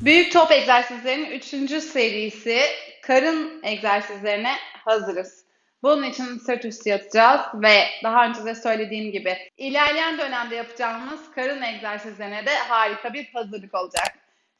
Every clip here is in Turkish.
Büyük top egzersizlerinin 3. serisi karın egzersizlerine hazırız. Bunun için sırt üstü yatacağız ve daha önce de söylediğim gibi ilerleyen dönemde yapacağımız karın egzersizlerine de harika bir hazırlık olacak.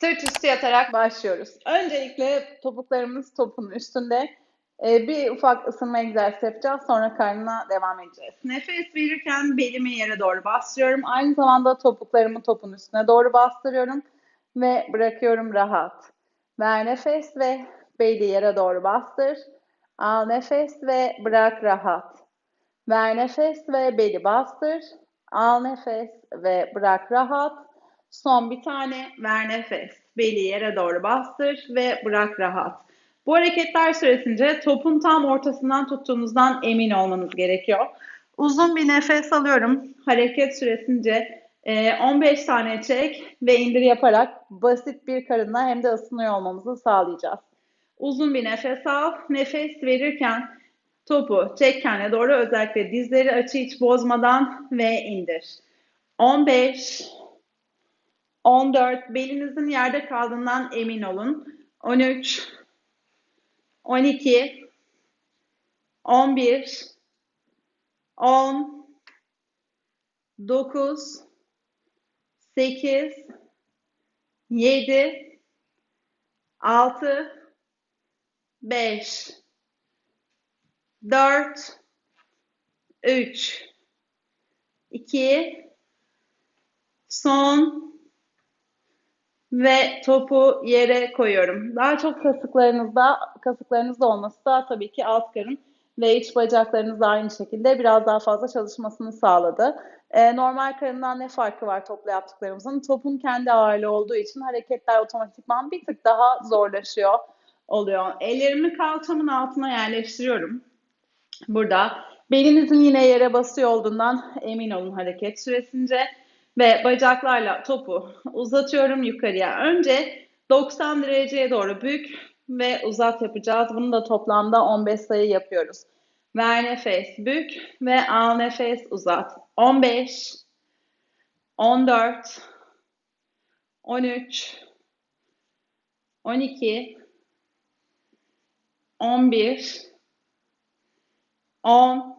Sırt üstü yatarak başlıyoruz. Öncelikle topuklarımız topun üstünde e, bir ufak ısınma egzersizi yapacağız. Sonra karnına devam edeceğiz. Nefes verirken belimi yere doğru bastırıyorum. Aynı zamanda topuklarımı topun üstüne doğru bastırıyorum ve bırakıyorum rahat. Ver nefes ve beli yere doğru bastır. Al nefes ve bırak rahat. Ver nefes ve beli bastır. Al nefes ve bırak rahat. Son bir tane ver nefes. Beli yere doğru bastır ve bırak rahat. Bu hareketler süresince topun tam ortasından tuttuğunuzdan emin olmanız gerekiyor. Uzun bir nefes alıyorum. Hareket süresince 15 tane çek ve indir yaparak basit bir karınla hem de ısınıyor olmamızı sağlayacağız. Uzun bir nefes al. Nefes verirken topu çek kendine doğru özellikle dizleri açı hiç bozmadan ve indir. 15 14 belinizin yerde kaldığından emin olun. 13 12 11 10 9 8 7 6 5 4 3 2 son ve topu yere koyuyorum. Daha çok kasıklarınızda kasıklarınızda olması da tabii ki alt karın ve iç bacaklarınız aynı şekilde biraz daha fazla çalışmasını sağladı. Ee, normal karından ne farkı var topla yaptıklarımızın? Topun kendi ağırlığı olduğu için hareketler otomatikman bir tık daha zorlaşıyor oluyor. Ellerimi kalçamın altına yerleştiriyorum. Burada belinizin yine yere basıyor olduğundan emin olun hareket süresince ve bacaklarla topu uzatıyorum yukarıya. Önce 90 dereceye doğru bük ve uzat yapacağız. Bunu da toplamda 15 sayı yapıyoruz. Ver nefes, bük ve al nefes, uzat. 15 14 13 12 11 10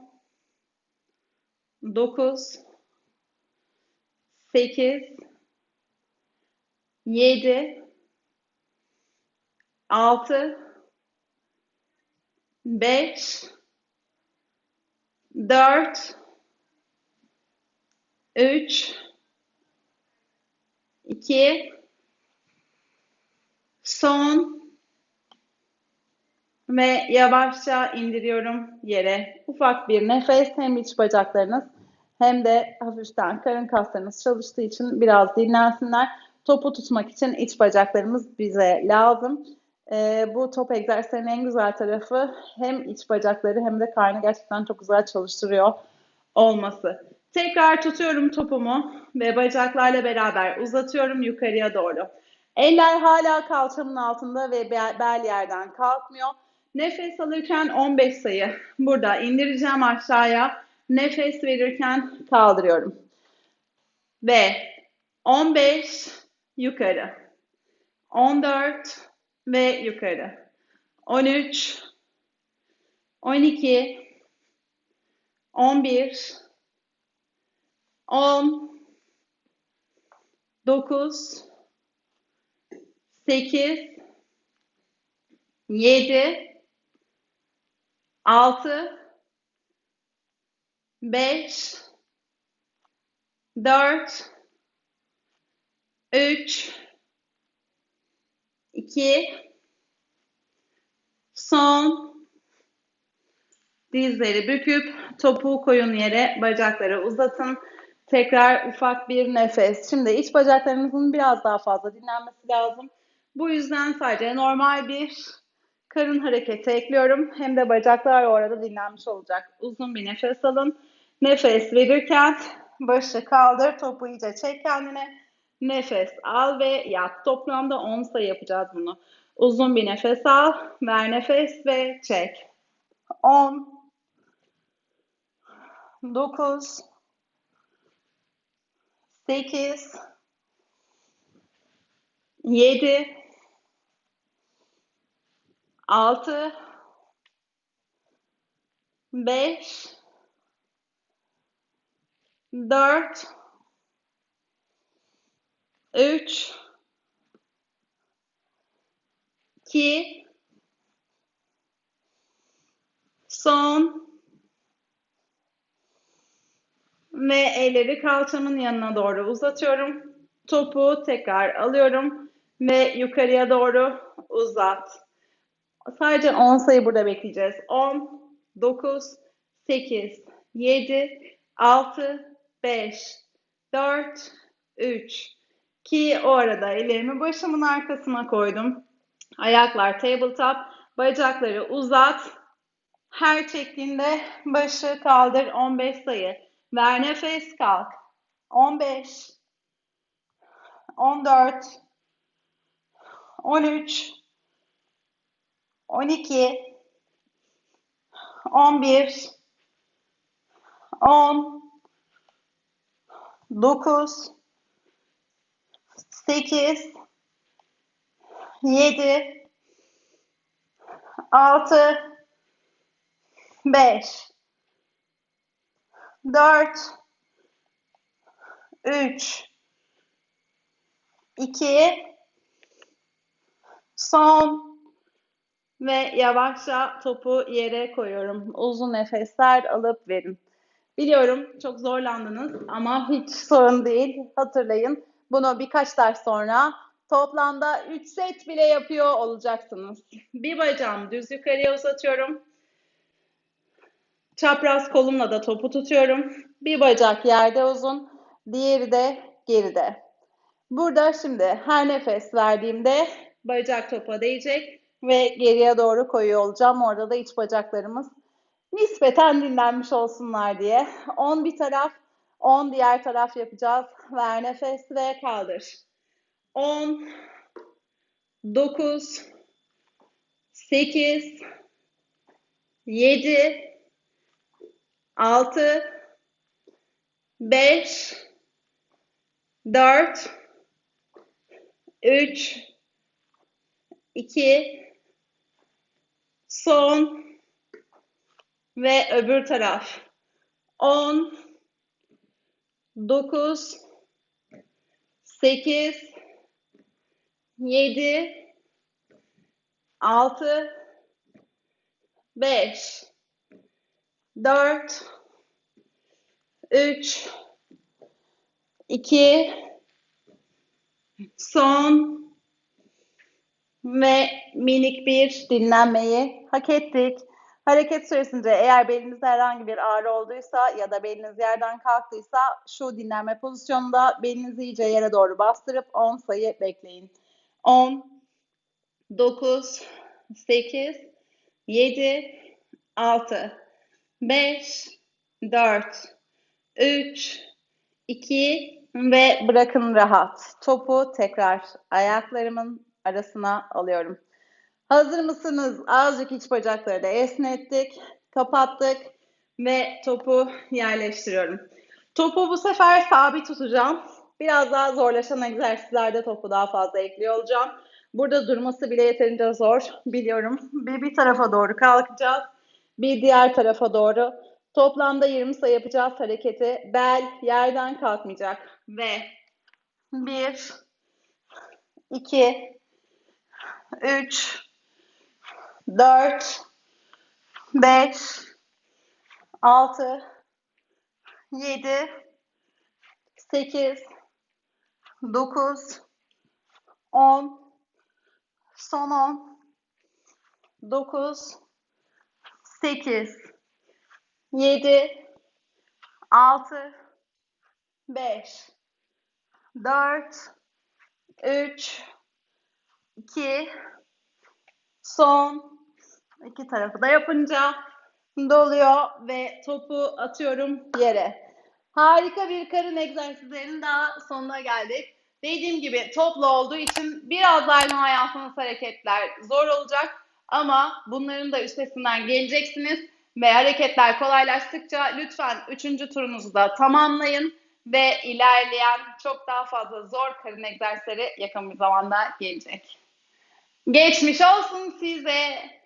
9 8 7 6 5 4 3 2 son ve yavaşça indiriyorum yere. Ufak bir nefes hem iç bacaklarınız hem de hafiften karın kaslarınız çalıştığı için biraz dinlensinler. Topu tutmak için iç bacaklarımız bize lazım. Ee, bu top egzersizlerinin en güzel tarafı hem iç bacakları hem de karnı gerçekten çok güzel çalıştırıyor olması. Tekrar tutuyorum topumu ve bacaklarla beraber uzatıyorum yukarıya doğru. Eller hala kalçamın altında ve bel yerden kalkmıyor. Nefes alırken 15 sayı burada indireceğim aşağıya. Nefes verirken kaldırıyorum. Ve 15 yukarı. 14 ve yukarı. 13 12 11 10 9 8 7 6 5 4 3 2 son. Dizleri büküp topuğu koyun yere bacakları uzatın. Tekrar ufak bir nefes. Şimdi iç bacaklarınızın biraz daha fazla dinlenmesi lazım. Bu yüzden sadece normal bir karın hareketi ekliyorum. Hem de bacaklar orada dinlenmiş olacak. Uzun bir nefes alın. Nefes verirken başı kaldır topu iyice çek kendine Nefes al ve yat. Toplamda 10 sayı yapacağız bunu. Uzun bir nefes al, ver nefes ve çek. 10 9 8 7 6 5 4 3 2 son ve elleri kalçamın yanına doğru uzatıyorum. Topu tekrar alıyorum ve yukarıya doğru uzat. Sadece 10 sayı burada bekleyeceğiz. 10, 9, 8, 7, 6, 5, 4, 3, ki o arada ellerimi başımın arkasına koydum. Ayaklar tabletop, bacakları uzat. Her çektiğinde başı kaldır 15 sayı. Ver nefes kalk. 15 14 13 12 11 10 9 8 7 6 5 4 3 2 son ve yavaşça topu yere koyuyorum. Uzun nefesler alıp verin. Biliyorum çok zorlandınız ama hiç sorun değil. Hatırlayın bunu birkaç ders sonra toplamda 3 set bile yapıyor olacaksınız. Bir bacağımı düz yukarıya uzatıyorum. Çapraz kolumla da topu tutuyorum. Bir bacak yerde uzun, diğeri de geride. Burada şimdi her nefes verdiğimde bacak topa değecek ve geriye doğru koyuyor olacağım. Orada da iç bacaklarımız nispeten dinlenmiş olsunlar diye. 10 bir taraf, 10 diğer taraf yapacağız. Ver nefes ve kaldır. 10 9 8 7 6 5 4 3 2 son ve öbür taraf 10 9 8 7 6 5 4 3 2 son ve minik bir dinlenmeyi hak ettik. Hareket süresince eğer belinizde herhangi bir ağrı olduysa ya da beliniz yerden kalktıysa şu dinlenme pozisyonunda belinizi iyice yere doğru bastırıp 10 sayı bekleyin. 10, 9, 8, 7, 6, 5, 4, 3, 2 ve bırakın rahat. Topu tekrar ayaklarımın arasına alıyorum. Hazır mısınız? Azıcık iç bacakları da esnettik, kapattık ve topu yerleştiriyorum. Topu bu sefer sabit tutacağım. Biraz daha zorlaşan egzersizlerde topu daha fazla ekliyor olacağım. Burada durması bile yeterince zor biliyorum. Bir, bir tarafa doğru kalkacağız. Bir diğer tarafa doğru. Toplamda 20 sayı yapacağız hareketi. Bel yerden kalkmayacak. Ve 1, 2, 3, 4, 5, 6, 7, 8, 9, 10, son 10, 9, 8, 7, 6, 5, 4, 3, 2, son iki tarafı da yapınca doluyor ve topu atıyorum yere. Harika bir karın egzersizlerinin daha sonuna geldik. Dediğim gibi toplu olduğu için biraz daha hayatınız hareketler zor olacak ama bunların da üstesinden geleceksiniz ve hareketler kolaylaştıkça lütfen üçüncü turunuzu da tamamlayın ve ilerleyen çok daha fazla zor karın egzersizleri yakın bir zamanda gelecek. Geçmiş olsun size.